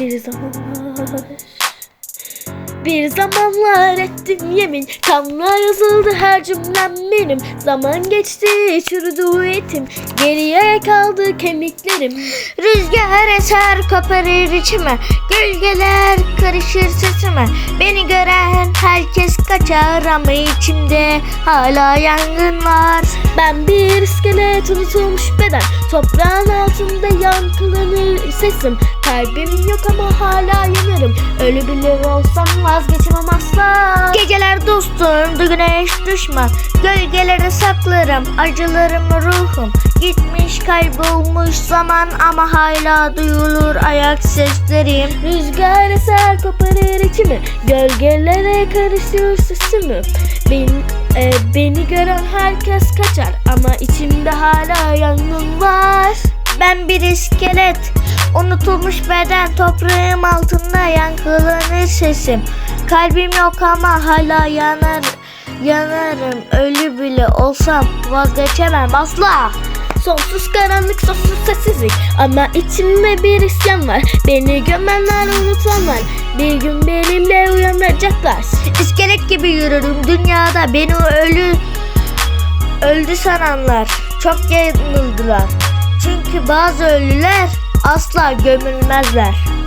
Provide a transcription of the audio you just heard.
Bir zamanlar bir zamanlar ettim yemin. Kanla yazıldı her cümlem benim. Zaman geçti çürüdü etim. Geriye kaldı kemiklerim. Rüzgar eser koparır içime. Gölgeler karışır sesime. Beni gören herkes kaçar Ama içimde hala yangın var. Ben bir iskelet unutulmuş beden. Toprağın altında yankılanır sesim Kalbim yok ama hala yanarım. Ölü bile olsam vazgeçemem asla. Geceler dostumdu güneş düşman Gölgelere saklarım acılarımı ruhum. Gitmiş kaybolmuş zaman ama hala duyulur ayak seslerim. Rüzgar eser koparır içimi. Gölgelere karışır sesimi. Beni, e, beni gören herkes kaçar Ama içimde hala yangın var. Ben bir iskelet Unutulmuş beden toprağım altında yankılanır sesim. Kalbim yok ama hala yanar Yanarım. Ölü bile olsam vazgeçemem asla. Sonsuz karanlık, sonsuz sessizlik Ama içimde bir isyan var. Beni gömenler, unutanlar Bir gün benimle uyanacaklar. İskelet gibi yürürüm dünyada beni ölü öldü sananlar. Çok yanıldılar. Çünkü bazı ölüler asla gömülmezler.